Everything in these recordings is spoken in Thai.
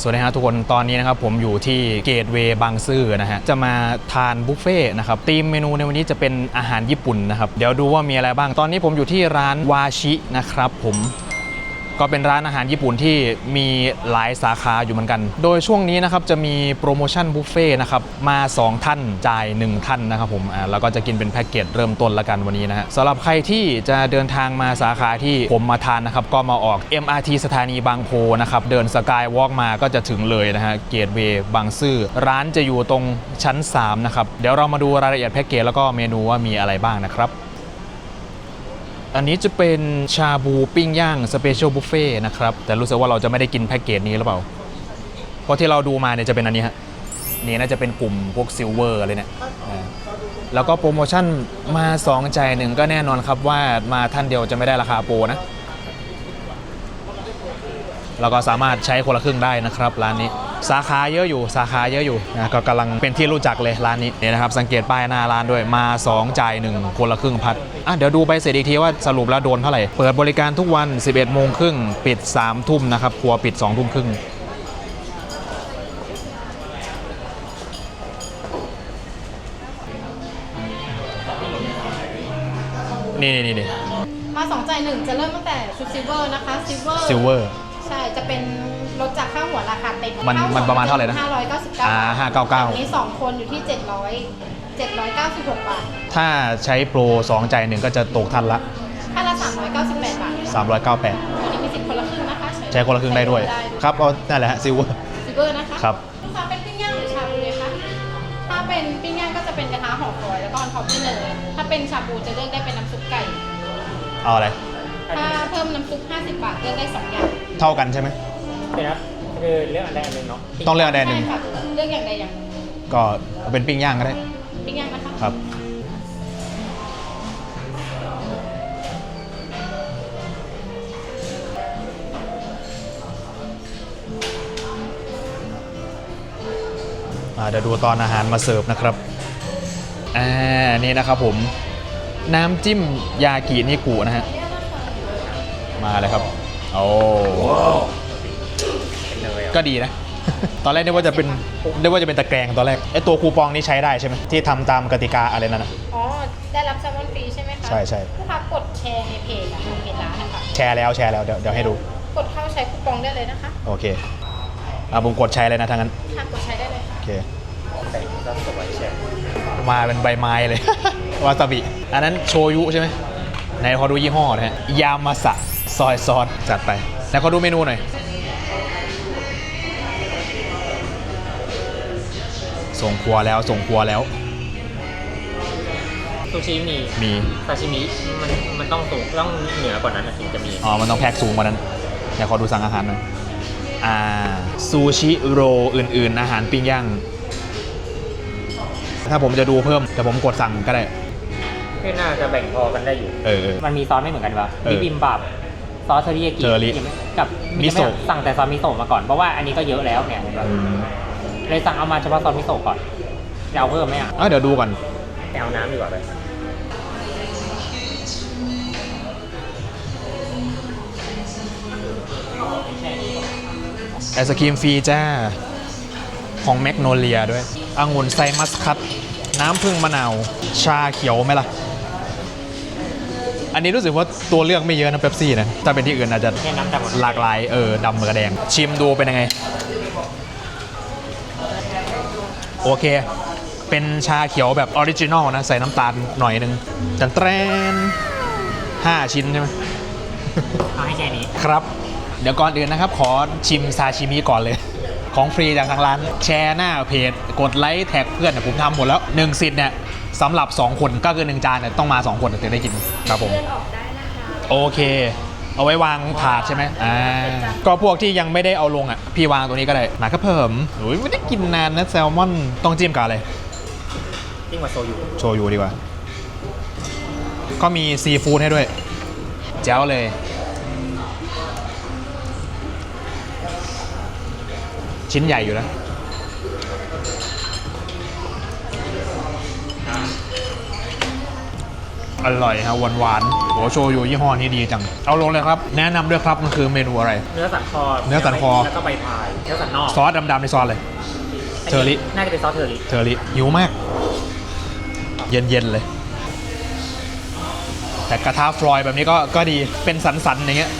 สวัสดีครับทุกคนตอนนี้นะครับผมอยู่ที่เกตเวย์บางซื่อนะฮะจะมาทานบุฟเฟ่ต์นะครับธีมเมนูในวันนี้จะเป็นอาหารญี่ปุ่นนะครับ เดี๋ยวดูว่ามีอะไรบ้างตอนนี้ผมอยู่ที่ร้านวาชินะครับผม ก็เป็นร้านอาหารญี่ปุ่นที่มีหลายสาขาอยู่เหมือนกัน โดยช่วงนี้นะครับจะมีโปรโมชั่นบุฟเฟ่ต์นะครับมา 2 ท่านจ่าย 1 ท่านนะครับผมอ่าแล้วก็จะกินเป็นแพ็กเกจเริ่มต้นละกันวันนี้นะฮะสำหรับใครที่จะเดินทางมาสาขาที่ผมมาทานนะครับก็มาออก MRT สถานีบางโพนะครับเดินสกายวอล์กมาก็จะถึงเลยนะฮะเกตเวย์บางซื่อร้านจะอยู่ตรงชั้น3นะครับเดี๋ยวเรามาดูรายละเอียดแพ็กเกจแล้วก็เมนูว่ามีอะไรบ้างนะครับ อันนี้จะเป็นชาบูปิ้งย่างสเปเชียลบุฟเฟ่นะครับ แต่รู้สึกว่าเราจะไม่ได้กินแพ็กเกจนี้หรือเปล่า เพราะที่เราดูมาเนี่ยจะเป็นอันนี้ฮะ นี่น่าจะเป็นกลุ่มพวกซิลเวอร์อะไรเนี่ยแล้วก็โปรโมชั่นมา2ใจหนึ่งก็แน่นอนครับว่ามาท่านเดียวจะไม่ได้ราคาโปรนะ แล้วก็สามารถใช้คนละครึ่งได้นะครับร้านนี้สาขาเยอะอยู่สาขาเยอะอยู่นะก็กำลังเป็นที่รู้จักเลยร้านนี้เนี่ยนะครับสังเกตป้ายหน้าร้านด้วยมา 2 จ่าย 1 คนละครึ่งพัดอะเดี๋ยวดูใบเสร็จอีกทีว่าสรุปแล้วโดนเท่าไหร่ เปิดบริการทุกวัน 11โมงครึ่งปิด 3 ทุ่มนะครับครัวปิด 2 ทุ่มครึ่งนี่นี่นี่มาสองจ่ายหนึ่งจะเริ่มตั้งแต่ชุดซิลเวอร์นะคะซิลเวอร์ซิลเวอร์ ใช่ จะเป็นลดจากค่าหัวราคาเต็มมันค่หัวมันประมาณเท่าไหร่นะห้าร้อยเก้าสิบเก้าอ่า599 อันนี้สองคนอยู่ที่เจ็ดร้อยเจ็ดร้อยเก้าสิบหกบาท ถ้าใช้โปร2จ่ายหนึ่งก็จะตกทันละ ค่าละสามร้อยเก้าสิบแปดบาท398อันนี้มีสิทธิ์คนละครึ่งนะคะใช้คนละครึ่งได้ด้วยครับเอานั่นแหละฮะซิลเวอร์ ซิลเวอร์นะคะครับ ลูกค้าเป็นปิ้งย่างหรือชาบูเลยคะถ้าเป็นปิ้งย่างก็จะเป็นกระทะห่อฟอยล์แล้วก็ออนท็อปด้วยเนยถ้าเป็นชาบูจะเลือกได้เป็นน้ำซุปไก่ เอาอะไรถ้าเพิ่มน้ำซุป50 บาทเลือกได้สองอย่างเท่ากันใช่ไหมเดี๋ยวนะคือเรื่องอันใดอันหนึ่งเนาะต้องเลือกอันใดหนึ่งใช่ค่ะเลือกอย่างใดอย่างหนึ่งก็เอาเป็นปิ้งย่างก็ได้ปิ้งย่างนะคะครับ อ่าเดี๋ยวดูตอนอาหารมาเสิร์ฟนะครับ อ่า นี่นะครับผม น้ำจิ้มยากินิกุนะฮะ มาเลยครับ โอ้เป็นเลยอะก็ดีนะ ตอนแรกนึกว่าจะเป็นนึกว่าจะเป็นตะแกรงตอนแรกไอตัวคูปองนี้ใช้ได้ใช่ไหมที่ทำตามกติกาอะไรนั่นนะ อ๋อ ได้รับแซลมอนฟรีใช่ไหมคะใช่ใช่ ลูกค้ากดแชร์ในเพจอะค่ะเพจร้านนะคะแชร์แล้วแชร์แล้วเดี๋ยวเดี๋ยวให้ดู กดเข้าใช้คูปองได้เลยนะคะโอเคอะผมกดใช้เลยนะทางนั้น ค่ะกดใช้ได้เลยค่ะ โอเค แต่งซะสวยเชียวมาเป็นใบไม้เลย วาซาบิ อันนั้นโชยุใช่ไหมไหนขอดูยี่ห้อนะฮะ ยามาสะ ซอยซอสจัดไป แล้วขอดูเมนูหน่อย ส่งครัวแล้วส่งครัวแล้ว ซูชิมีมีซาชิมิมันมันต้องสูงต้องเหนือกว่านั้นนะถึงจะมีอ๋อ มันต้องแพ็กสูงกว่านั้นเดี๋ยวขอดูสั่งอาหารหน่อย อ่า ซูชิโรอื่นๆ อาหารปิ้งย่าง ถ้าผมจะดูเพิ่ม แต่ผมกดสั่งก็ได้ก็น่าจะแบ่งพอกันได้อยู่ เออเออ มันมีซอสไม่เหมือนกันปะเออมีบิมบับ ซอสเทอริยากิเทอริกับมิโซะ สั่งแต่ซอสมิโซะมาก่อน เพราะว่าอันนี้ก็เยอะแล้วเนี่ยเห็นปะอืมเลยสั่งเอามาเฉพาะซอสมิโซะก่อนจะเอาเพิ่มไหมอะอะเดี๋ยวดูก่อนไปเอาน้ำดีกว่าไปไอศครีมฟรีจ้า ของแมกโนเลียด้วยองุ่นไซมัสคัตน้ำผึ้งมะนาว ชาเขียวไหมล่ะ อันนี้รู้สึกว่าตัวเลือกไม่เยอะนะเป๊ปซี่นะ ถ้าเป็นที่อื่นอาจจะแค่น้ำดำมันหลากหลายเออดำกับแดง ชิมดูเป็นยังไง โอเค เป็นชาเขียวแบบออริจินอลนะ ใส่น้ำตาลหน่อยนึงจันแตรนห้าชิ้นใช่ไหม เอาให้แค่นี้ครับ เดี๋ยวก่อนอื่นนะครับ ขอชิมซาชิมิก่อนเลย ของฟรีจากทางร้าน แชร์หน้าเพจ กดไลค์แท็กเพื่อนเนี่ยผมทำหมดแล้ว 1 สิทธิ์เนี่ย สำหรับ 2 คนก็คือ1จานเนี่ยต้องมา 2 คนถึงได้กินครับผม เลื่อนออกได้นะคะโอเค เอาไว้วางถาดใช่ไหมอ่า ก็พวกที่ยังไม่ได้เอาลงอะ พี่วางตัวนี้ก็ได้หนาก็เพิ่มโอ้ยไม่ได้กินนานนะแซลมอน ต้องจิ้มกับอะไร ยิ่งกว่าโซยุโชยุดีกว่า ก็มีซีฟู้ดให้ด้วย แจ๋วเลย ชิ้นใหญ่อยู่นะ ออร่อยฮะหวานหวานๆโหโชยุยี่ห้อนี้ดีจัง เอาลงเลยครับ แนะนำด้วยครับมันคือเมนูอะไร เนื้อสันคอเนื้อสันคอ แล้วก็ใบพาย เนื้อสันนอก ซอสดำๆในซอสเลยเทอริน่าจะเป็นซอสเทอริเทอริหิวมาก เย็นๆเลย แต่กระทะฟลอยแบบนี้ก็ก็ดีเป็นสันๆอย่างเงี้ย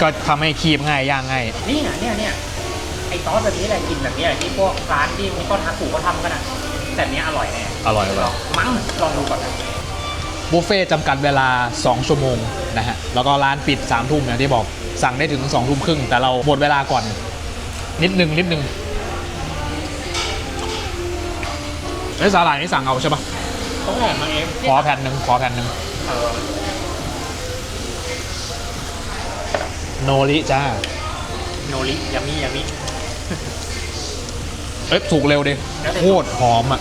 ก็ทำให้คีบง่ายย่างง่ายนี่อะเนี่ยเนี่ยไอซอสแบบนี้แหละกินแบบนี้แหละที่พวกร้านที่มีต้นฮักกูเขาทำกันอะแบบนี้อร่อยแน่อร่อยอร่อยมั้งลองดูก่อนนะ บุฟเฟ่ต์จำกัดเวลา 2 ชั่วโมงนะฮะ แล้วก็ร้านปิด3ามทุ่มอย่างที่บอกสั่งได้ถึง2องทุ่มครึ่ง แต่เราหมดเวลาก่อน นิดนึง นิดนึงเอ้ยสาหร่ายนี่สั่งเอาใช่ปะต้องแถมมาเองขอแผ่นหนึ่งขอแผ่นหนึ่งเออโนริจ้า โนริยามิยามิเอ้ยถูกเร็วดิแล้วแต่โคตรหอมอะ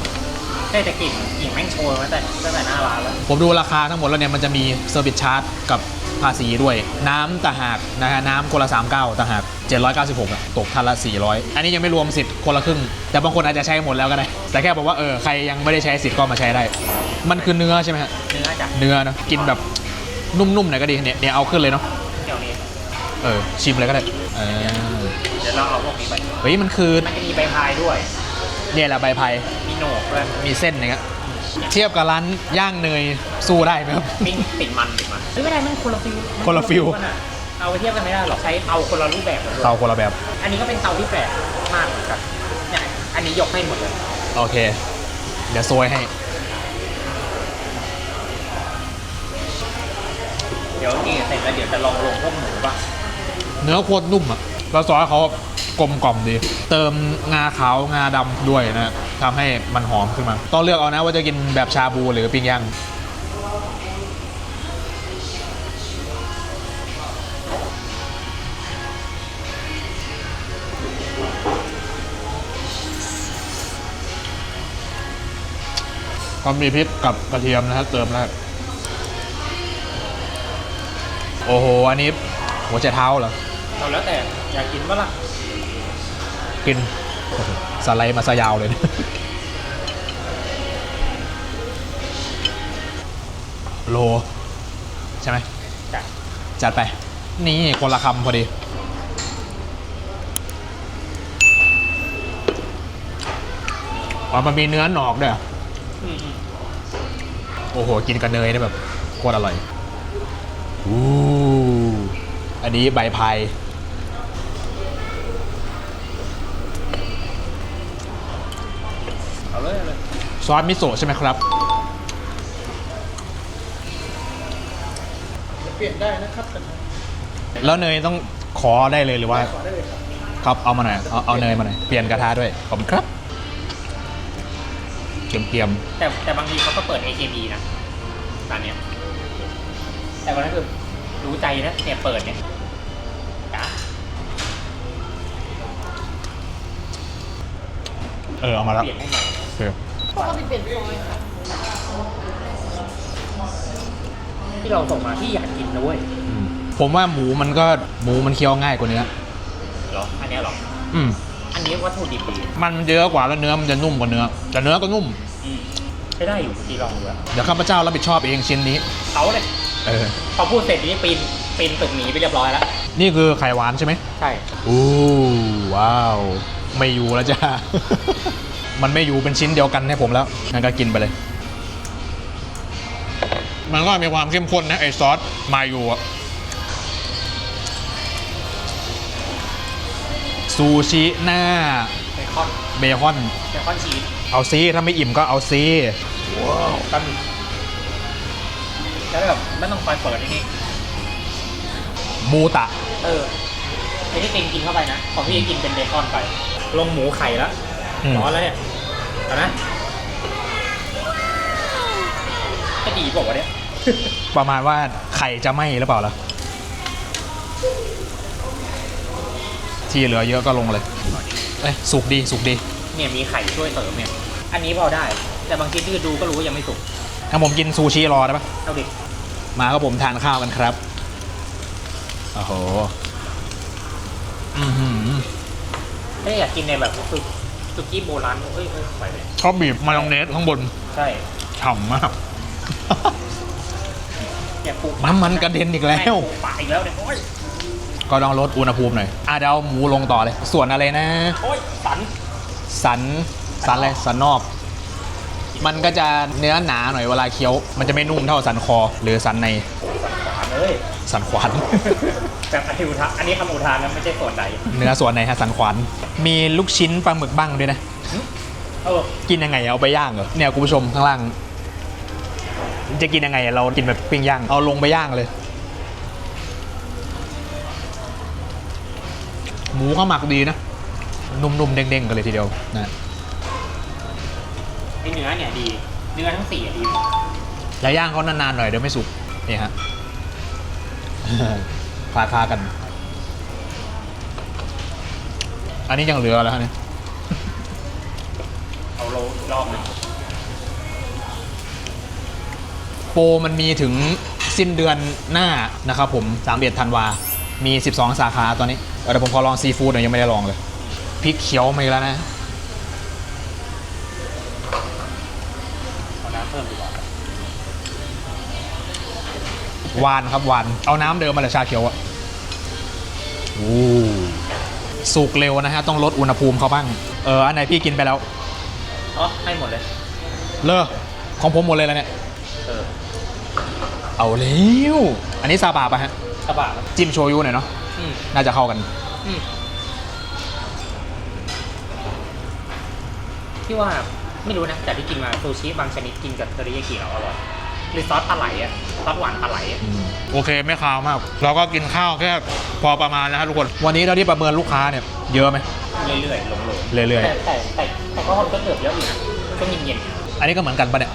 ได้แต่กลิ่นกลิ่นแม่งโชยมาแต่ตั้งแต่หน้าร้านแล้วผมดูราคาทั้งหมดแล้วเนี่ยมันจะมีเซอร์วิสชาร์จกับภาษีด้วย น้ำต่างหากนะฮะน้ำคนละ 39ต่างหาก 796อะตกทันละ 400 อันนี้ยังไม่รวมสิทธิ์คนละครึ่ง แต่บางคนอาจจะใช้หมดแล้วก็ได้ แต่แค่บอกว่าเออใครยังไม่ได้ใช้สิทธิ์ก็มาใช้ได้ มันคือเนื้อใช่ไหมฮะเนื้อจากเนื้อเนอะกินแบบนุ่มๆหน่อยก็ดีเนี่ยเนี่ยเอาขึ้นเลยเนาะเดี๋ยวนี้เออชิมเลยก็ได้เออเดี๋ยวเราเอาพวกนี้ไปเฮ้ยมันคือมันจะมีใบพายด้วย เนี่ยแหละใบไผ่มีโหนกด้วยมีเส้นอย่างเงี้ยเทียบกับร้านย่างเนยสู้ได้ไหมครับ ปิ้งติดมันติดมันเฮ้ยไม่ได้มันคนละฟิลมัคนละฟิล กันอะเอาไปเทียบกันไม่ได้หรอกใช้เตาคนละรูปแบบกันด้วยเตาคนละแบบ อันนี้ก็เป็นเตาที่แปลกมากเหมือนกันเนี่ยอันนี้ยกให้หมดเลยโอเค เดี๋ยวโซยให้ เดี๋ยวกินเสร็จแล้วเดี๋ยวจะลองลงพวกหมูป่ะเนื้อโคตรนุ่มอะแล้วซอสเขา กลมกล่อมดี เติมงาขาวงาดำด้วยนะทำให้มันหอมขึ้นมา ต้องเลือกเอานะว่าจะกินแบบชาบูหรือปิ้งย่างก็มีพริกกับกระเทียมนะครับเติมแล้วโอ้โห อันนี้หัวใจเท้าเหรอ เอาแล้วแต่อยากกินว่าล่ะ กินสไลด์มาซะยาวเลยนะโล ใช่ไหมจ้ะจัดไป นี่คนละคำพอดีอ๋อมันมีเนื้อหนอกด้วยเหรออืมโอ้โห กินกับเนยนี่แบบโคตรอร่อยอู้อันนี้ใบพาย ๆเอาเลยเอาเลย ซอสมิโซะใช่ไหมครับ เปลี่ยนได้นะครับแต่แล้วเนยต้องขอได้เลยหรือว่า ขอได้เลยครับ ครับเอามาหน่อยเอาเอาเนยมาหน่อยเปลี่ยนกระทะด้วยขอบคุณครับเกียมเกียมแต่แต่บางทีเขาก็เปิด AKB นะร้านเนี้ยแต่วันนั้นคือรู้ใจนะเนี่ยเปิดเนี่ยจ้ะเออเอามาแล้วเปลี่ยนให้หน่อยโอเค ปกติเปลี่ยนฟอยล์ค่ะที่เราส่งมาที่อยากกินนะเว้ยอืมผมว่าหมูมันก็หมูมันเคี้ยวง่ายกว่าเนื้อเหรอ อันเนี้ยเหรอ อืม อันนี้วัตถุดิบดีมันเยอะกว่าแล้วเนื้อมันจะนุ่มกว่าเนื้อ แต่เนื้อก็นุ่ม อืมไม่ได้อยู่ที่ลองดูอะเดี๋ยวข้าพเจ้ารับผิดชอบเองชิ้นนี้ เขาเลยเออ พอพูดเสร็จนี่ปีนปีนตึกหนีไปเรียบร้อยแล้ว นี่คือไข่หวานใช่ไหมใช่ อู้ว้าว ไม่อยู่แล้วจ้า มันไม่อยู่เป็นชิ้นเดียวกันให้ผมแล้วงั้นก็กินไปเลย มันก็มีความเข้มข้นนะไอซอสมาอยู่อะซูชิหน้าเบคอนเบคอน เบคอนชีสเอาซีถ้าไม่อิ่มก็เอาซีก็มีแล้วแบบไม่ต้องคอยเปิดไอ้นี่มูตะ เออไอ้ที่ปิงกินเข้าไปนะ ของพี่กินเป็นเบคอนไป ลงหมูไข่แล้วอืม ร้อนแล้วเนี่ย เอานะจะดีบอกว่าวะเนี่ยประมาณว่าไข่จะไหม้หรือเปล่าล่ะ ที่เหลือเยอะก็ลงเลย เอ้ยสุกดีสุกดีเนี่ยมีไข่ช่วยเสริมเนี่ย อันนี้พอได้ แต่บางทีที่ดูก็รู้ว่ายังไม่สุกถ้าผมกินซูชิรอได้ปะเอาดิมาก็ผมทานข้าวกันครับ โอ้โห อือหือถ้าอยากกินในแบบสุก สุกี้โบราณเอ้ยเอ้ยไปเลยเขาบีบมายองเนสข้างบนใช่ฉ่ำมาก เนี่ยปูปากน้ำมันกระเด็นอีกแล้วม่งปูปากอีกแล้วเนี่ยโอ้ยก็ลองลดอุณหภูมิหน่อยอะเดี๋ยวเอาหมูลงต่อเลย ส่วนอะไรนะ โอ้ยสัน สัน สันอะไร สันนอก มันก็จะเนื้อหนาหน่อยเวลาเคี้ยว มันจะไม่นุ่มเท่าสันคอหรือสันในขวาน เลยสันขวานแบบอธิอุทานอันนี้คำอุทานนะไม่ใช่ส่วนใดเนื้อส่วนไหนฮะสันขวานมีลูกชิ้นปลาหมึกบ้างด้วยนะ เออกินยังไงเอาไปย่างเหรอเนี่ยคุณผู้ชมข้างล่าง จะกินยังไงเรากินแบบปิ้งย่างเอาลงไปย่างเลย หมูก็หมักดีนะ นุ่มๆเด้งๆกันเลยทีเดียวนะไอเนื้อเนี่ยดี เนื้อทั้งสี่อะดีอย่าย่างเขานานๆหน่อยเดี๋ยวไม่สุกนี่ฮะ คลาคาๆกัน อันนี้ยังเหลือแล้วฮะเนี่ยเอาโลอีกรอบหนึงโปรมันมีถึงสิ้นเดือนหน้านะครับผม31ธันวา มี 12 สาขาตอนนี้เออเดี๋ยวผมขอลองซีฟู้ดหน่อยยังไม่ได้ลองเลยพริกเขียวมาอีกแล้วนะ เอาน้ำเพิ่มดีกว่า วานครับวาน เอาน้ำเดิมมาเลยชาเขียวอะโอ้สุกเร็วนะฮะ ต้องลดอุณหภูมิเขาบ้าง เออ อันไหนพี่กินไปแล้ว อ๋อให้หมดเลย เลอของผมหมดเลยแล้วเนี่ย เออเอาเร็ว อันนี้ซาบะปะฮะ กระบะจิ้มโชยุหน่อยเนาะ อืมน่าจะเข้ากัน อืมที่ว่าไม่รู้นะ แต่ที่กินมาซูชิบางชนิดกินกับเทอริยากิแล้วอร่อย หรือซอสปลาไหลอะซอสหวานปลาไหลอะโอเคไม่คาวมาก เราก็กินข้าวแค่พอประมาณนะครับทุกคน วันนี้เราที่ประเมินลูกค้าเนี่ยเยอะไหมเรื่อยๆลงโลเรื่อยแต่แต่แต่แต่ก็คนก็เกือบเยอะอยู่นะช่วงเย็นๆอันนี้ก็เหมือนกันปะเนี่ย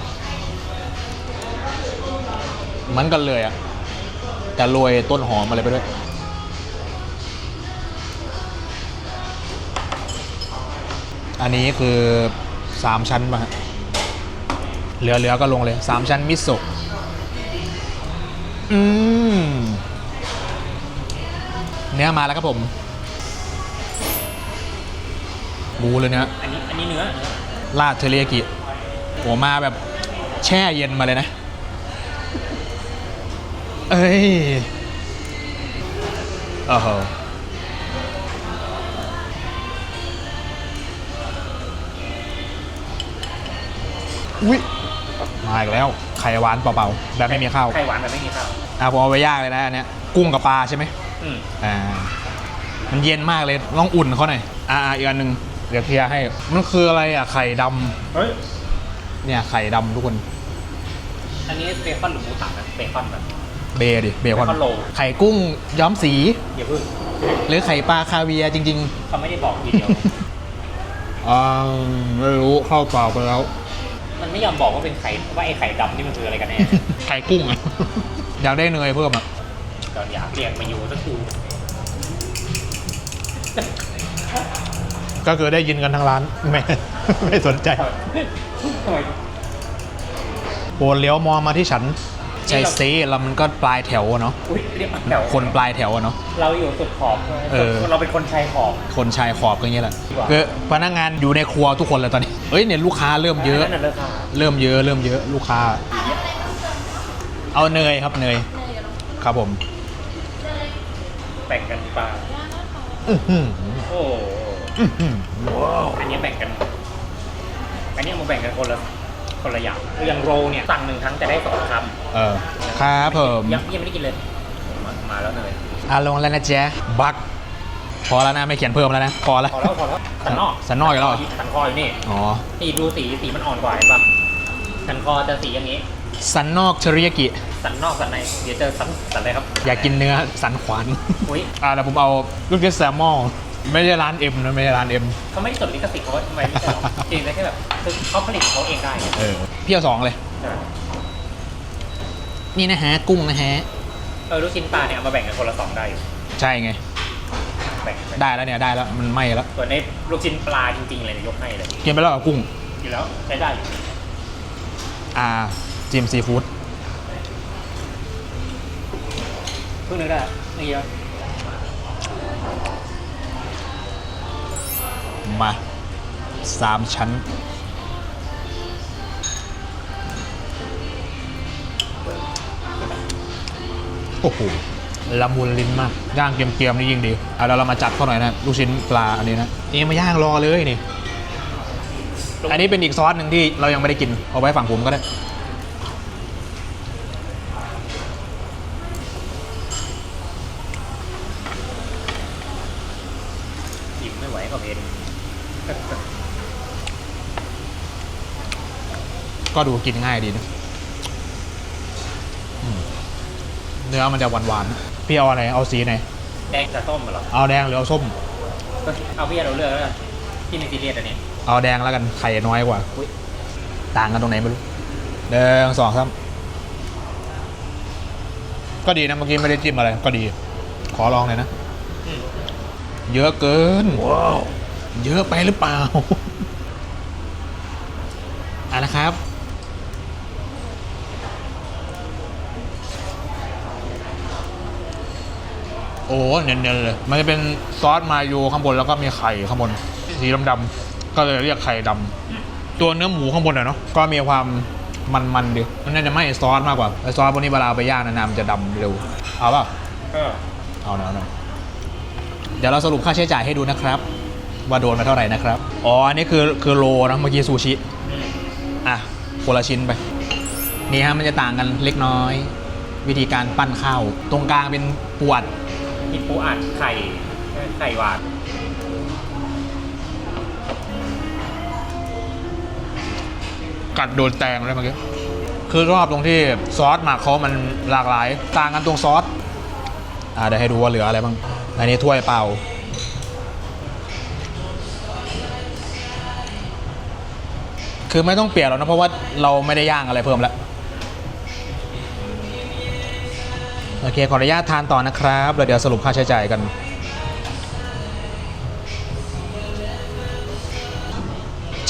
เหมือนกันเลยอะแต่โรยต้นหอมอะไรไปด้วย อันนี้คือ3ชั้นป่ะฮะ เหลือๆก็ลงเลย3ชั้นมิโซะอืมเนื้อมาแล้วครับผมหมูเลยเนื้อๆอันนี้อันนี้เนื้อเนื้อราดเทอริยากิหัวมาแบบแช่เย็นมาเลยนะ เอ้ยโอ้โหอุ้ย มาอีกแล้วไข่หวานเปล่าๆแบบไม่มีข้าวไข่หวานแบบไม่มีข้าวอะผมเอาไปย่างเลยนะอันเนี้ยกุ้งกับปลาใช่ไหมอืมอ่ามันเย็นมากเลยลองอุ่นเขาหน่อยอ่าอ่าอีกอันหนึ่งเดี๋ยวเคลียร์ให้มันคืออะไรอะไข่ดำเฮ้ยเนี่ยไข่ดำทุกคนอันนี้เบคอนหรือหมูสับนะเบคอนแบบ เบดิเบคอนเบคอนโรลไข่กุ้งย้อมสี อย่าพึ่งหรือไข่ปลาคาเวียร์จริงเขาไม่ได้บอกทีเดียวๆอ่าไม่รู้เข้าเปล่าไปแล้ว มันไม่ยอมบอกว่าเป็นไข่ว่าไอ้ไข่ดำนี่มันคืออะไรกันแน่ ไข่กุ้งอะ อยากได้เนยเพิ่มอะตอนอยากเรียกมาอยู่สักทีก็คือได้ยินกันทั้งร้านไม่ไม่สนใจ ทำไมโอนเลี้ยวมองมาที่ฉัน ใช่ซีแล้วมันก็ปลายแถวอะเนาะอุ้ยเรียกแถวคนปลายแถวอะเนาะ เราอยู่สุดขอบเออ เราเป็นคนชายขอบ คนชายขอบก็อย่างเงี้ยแหละดีกว่าคือพนักงานอยู่ในครัวทุกคนเลยตอนนี้เอ้ยเนี่ยลูกค้าเริ่มเยอะ นั่นน่ะเลยค่ะเริ่มเยอะเริ่มเยอะลูกค้า เอาเนยครับเนยครับผมแบ่งกันปลาอื้อหือโอ้โหอื้อหืออันนี้แบ่งกัน อันนี้มาแบ่งกันคนละ คนละอย่างคืออย่างโรลเนี่ยสั่งหนึ่งครั้งจะได้สองคเออครับผมำยังยังไม่ได้กินเลยมามาแล้วเลยอาลงแล้วนะแจ๊ะบักพอแล้วนะไม่เขียนเพิ่มแล้วนะพอแล้ว พอแล้วพอแล้วสันนอกสันนอกอีกแล้วเหรอ สันคออยู่นี่อ๋อนี่ดูสีสีมันอ่อนกว่าเห็นปะสันคอจะสีอย่างนี้ สันนอกเทริยากิ สันนอกสันในเดี๋ยวเจอสันสันอะไรครับอยากกินเนื้อสันขวาน อุ้ยอ่าแล้วผมเอาลูกเกดแซลมอน ไม่ใช่ร้านเอ็มนะไม่ใช่ร้านเอ็มเขาไม่ได้จดลิขสิทธิ์เขาว่าทำไมไม่ใช่หรอจริงๆแล้วแค่แบบคือเขาผลิตเขาเองได้ไงเออพี่เอาสองเลย ใช่ไหมนี่นะฮะกุ้งนะฮะเออลูกชิ้นปลาเนี่ยเอามาแบ่งกันคนละสองได้อยู่ใช่ไง แบ่งกันได้แล้วเนี่ยได้แล้วมันไหม้แล้วส่วนในลูกชิ้นปลาจริงๆเลยเนี่ยยกให้เลยกินไปแล้วกับกุ้ง อยู่แล้วใช้ได้อยู่อ่าจิมซีฟู้ดเพิ่งนึกได้นี่เยอะ มาสามชั้นโอ้โหละมุนลิ้นมาก ย่างเกรียมๆนี่ยิ่งดีเอาแล้วเรามาจัดเข้าหน่อยนะลูกชิ้นปลาอันนี้นะนี่มาย่างรอเลยนี่ อันนี้เป็นอีกซอสหนึ่งที่เรายังไม่ได้กินเอาไว้ฝั่งผมก็ได้ อิ่มไม่ไหวก็เพน ก็ดูกินง่ายดีนะอืมเนื้อมันจะหวานๆพี่เอาอะไรเอาสีไหนแดงจะส้มเหรอเอาแดงหรือเอาส้ม เอาพี่เราเลือกแล้วกันที่มีซีเรียสอันนี้ เอาแดงแล้วกันไข่น้อยกว่าอุ๊ยต่างกันตรงไหนไม่รู้เดิงสองครับก็ดีนะเมื่อกี้ไม่ได้จิ้มอะไร ก็ดี ขอลองเลยนะอืมเยอะเกินว้าวเยอะไปหรือเปล่า อะนะครับ โอ้เนียนๆเลย มันจะเป็นซอสมายูข้างบนแล้วก็มีไข่ข้างบน สีดำๆก็เลยเรียกไข่ดำตัวเนื้อหมูข้างบนอะเนาะก็มีความมันๆดิมันน่าจะไม่ซอสมากกว่าไอซอสพวกนี้เวลาเอาไปย่างนานๆมันจะดำเร็วเอาเปล่ะเออเอาหน่อยเอาหน่อยเดี๋ยวเราสรุปค่าใช้จ่ายให้ดูนะครับ ว่าโดนมาเท่าไหร่นะครับอ๋ออันนี้คือคือโลนะเมื่อกี้ซูชิอืมอะคนละชิ้นไป นี่ฮะมันจะต่างกันเล็กน้อย วิธีการปั้นข้าว ตรงกลางเป็นปวด มีปูอัดไข่ไข่หวานกัดโดนแตงเลยเมื่อกี้คือรอบตรงที่ซอสหมักเขามันหลากหลาย ต่างกันตรงซอสอ่าเดี๋ยวให้ดูว่าเหลืออะไรบ้างอันนี้ถ้วยเปล่าคือไม่ต้องเปลี่ยนแล้วนะเพราะว่าเราไม่ได้ย่างอะไรเพิ่มแล้ว โอเค ขออนุญาตทานต่อนะครับแล้วเดี๋ยวสรุปค่าใช้จ่ายกัน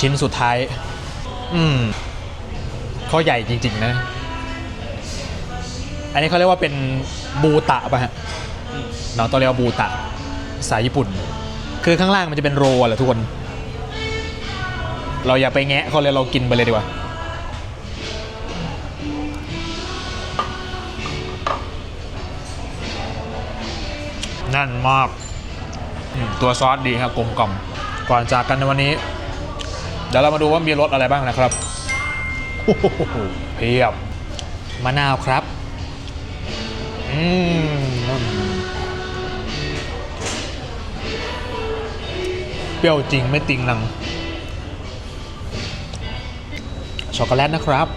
ชิ้นสุดท้าย อืมเขาใหญ่จริง ๆ นะ อันนี้เขาเรียกว่าเป็นบูตะป่ะฮะเราต้องเรียกว่าบูตะภาษาญี่ปุ่น คือข้างล่างมันจะเป็นโรลแหละทุกคน เราอย่าไปแงะเขาเลยเรากินไปเลยดีกว่า นั่นมากอืมตัวซอสดีครับกลมกล่อมก่อนจากกันในวันนี้ เดี๋ยวเรามาดูว่ามีรสอะไรบ้างนะครับโอ้โหเพียบมะนาวครับ อืมเปรี้ยวจริงไม่ติงนัง ช็อกโกแลตนะครับ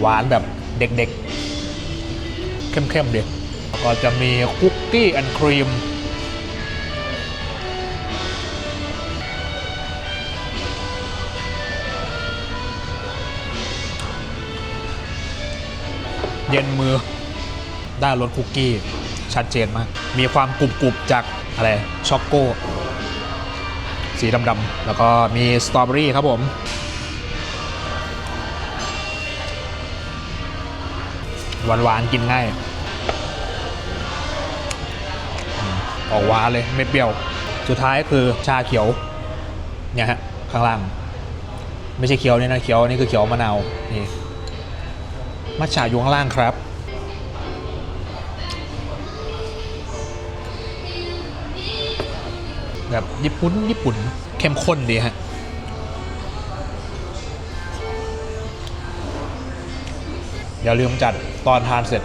หวานแบบเด็กๆ เข้มๆเดียวก็จะมีคุกกี้แอนด์ครีมเย็นมือได้รสคุกกี้ชัดเจนมาก มีความกรุบๆจากอะไรช็อกโก สีดำๆแล้วก็มีสตรอเบอรี่ครับผม หวานๆกินง่ายอออกหวานเลยไม่เปรี้ยว สุดท้ายคือชาเขียว เนี่ยฮะ ข้างล่าง ไม่ใช่เขียวนี่นะเขียวนี่คือเขียวมะนาว นี่ มัทฉะอยู่ข้างล่างครับแบบญี่ปุ่นญี่ปุ่นเข้มข้นดีฮะ อย่าลืมจัดตอนทานเสร็จ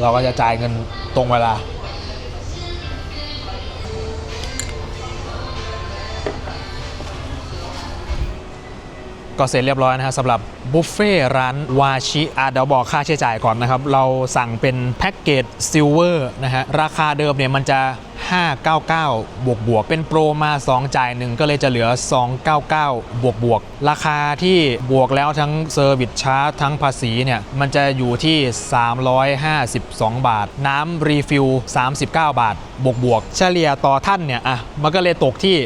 เราก็จะจ่ายเงินตรงเวลา ก็เสร็จเรียบร้อยนะฮะสำหรับบุฟเฟ่ร้านวาชิอะเดี๋ยวบอกค่าใช้จ่ายก่อนนะครับ เราสั่งเป็นแพ็กเกจซิลเวอร์นะฮะราคาเดิมเนี่ยมันจะ 599 บวกบวกเป็นโปรมา 2 จ่ายหนึ่งก็เลยจะเหลือ 299 บวกบวกราคาที่บวกแล้วทั้งเซอร์วิสชาร์จทั้งภาษีเนี่ย มันจะอยู่ที่ 352 บาท น้ำรีฟิล 39 บาท บวกบวกเฉลี่ยต่อท่านเนี่ย อะ มันก็เลยตกที่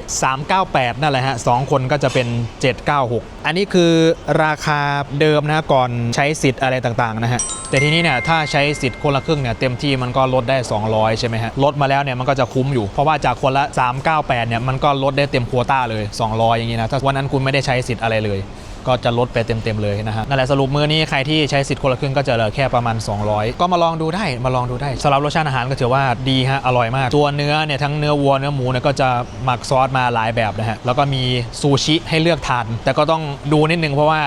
398 นั่นแหละฮะ 2 คนก็จะเป็น 796 อันนี้คือราคาเดิมนะก่อนใช้สิทธิ์อะไรต่างๆนะฮะแต่ทีนี้เนี่ยถ้าใช้สิทธิ์คนละครึ่งเนี่ยเต็มที่มันก็ลดได้ 200 ใช่ไหมฮะลดมาแล้วเนี่ยมันก็จะคุ้มอยู่ เพราะว่าจากคนละ 398 เนี่ย มันก็ลดได้เต็มโควต้าเลย 200 อย่างนี้นะ ถ้าวันนั้นคุณไม่ได้ใช้สิทธิ์อะไรเลย ก็จะลดไปเต็มๆเลยนะฮะ นั่นแหละสรุปมือนี้ใครที่ใช้สิทธิ์คนละครึ่งก็จะเหลือแค่ประมาณ 200 ก็มาลองดูได้ มาลองดูได้สำหรับรสชาติอาหารก็ถือว่าดีฮะ อร่อยมาก ตัวเนื้อเนี่ยทั้งเนื้อวัวเนื้อหมูเนี่ยก็จะหมักซอสมาหลายแบบนะฮะ แล้วก็มีซูชิให้เลือกทาน แต่ก็ต้องดูนิดนึงเพราะว่า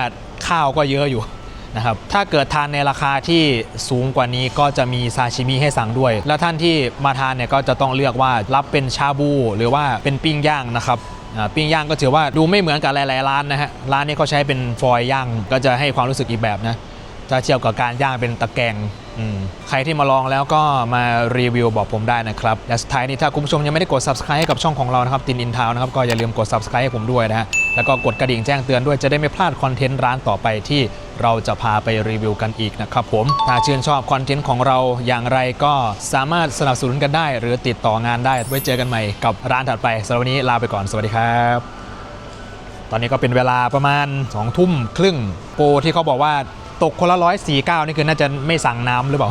ข้าวก็เยอะอยู่ นะครับถ้าเกิดทานในราคาที่สูงกว่านี้ก็จะมีซาชิมิให้สั่งด้วย แล้วท่านที่มาทานเนี่ยก็จะต้องเลือกว่ารับเป็นชาบู หรือว่าเป็นปิ้งย่างนะครับปิ้งย่างก็ถือว่าดูไม่เหมือนกับหลายๆร้านนะฮะร้านนี้เขาใช้เป็นฟอยล์ย่างก็จะให้ความรู้สึกอีกแบบนะถ้าเทียบกับการย่างเป็นตะแกรง ใครที่มาลองแล้วก็มารีวิวบอกผมได้นะครับและสุดท้ายนี้ถ้าคุณผู้ชมยังไม่ได้กด subscribe ให้กับช่องของเรานะครับตินอินทาวนะครับก็อย่าลืมกด subscribe ให้ผมด้วยนะฮะแล้วก็กดกระดิ่งแจ้งเตือนด้วยจะได้ไม่พลาดคอนเทนต์ร้านต่อไปที่เราจะพาไปรีวิวกันอีกนะครับผม ถ้าชื่นชอบคอนเทนต์ของเราอย่างไรก็สามารถสนับสนุนกันได้ หรือติดต่องานได้ไว้เจอกันใหม่กับร้านถัดไปสำหรับวันนี้ลาไปก่อนสวัสดีครับตอนนี้ก็เป็นเวลาประมาณ2ทุ่มครึ่งโปรที่เขาบอกว่า ตกคนละร้อยสี่เก้านี่คือน่าจะไม่สั่งน้ำหรือเปล่า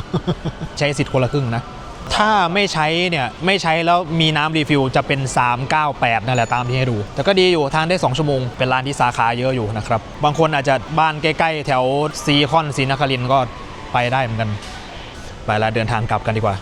ใช้สิทธิ์คนละครึ่งนะ ถ้าไม่ใช้เนี่ยไม่ใช้แล้วมีน้ำรีฟิลจะเป็น 398 นั่นแหละตามที่ให้ดู แต่ก็ดีอยู่ทานได้ 2 ชั่วโมง เป็นร้านที่สาขาเยอะอยู่นะครับ บางคนอาจจะบ้านใกล้ๆ แถวซีคอนศรีนครินทร์ก็ไปได้เหมือนกัน ไปแล้วเดินทางกลับกันดีกว่า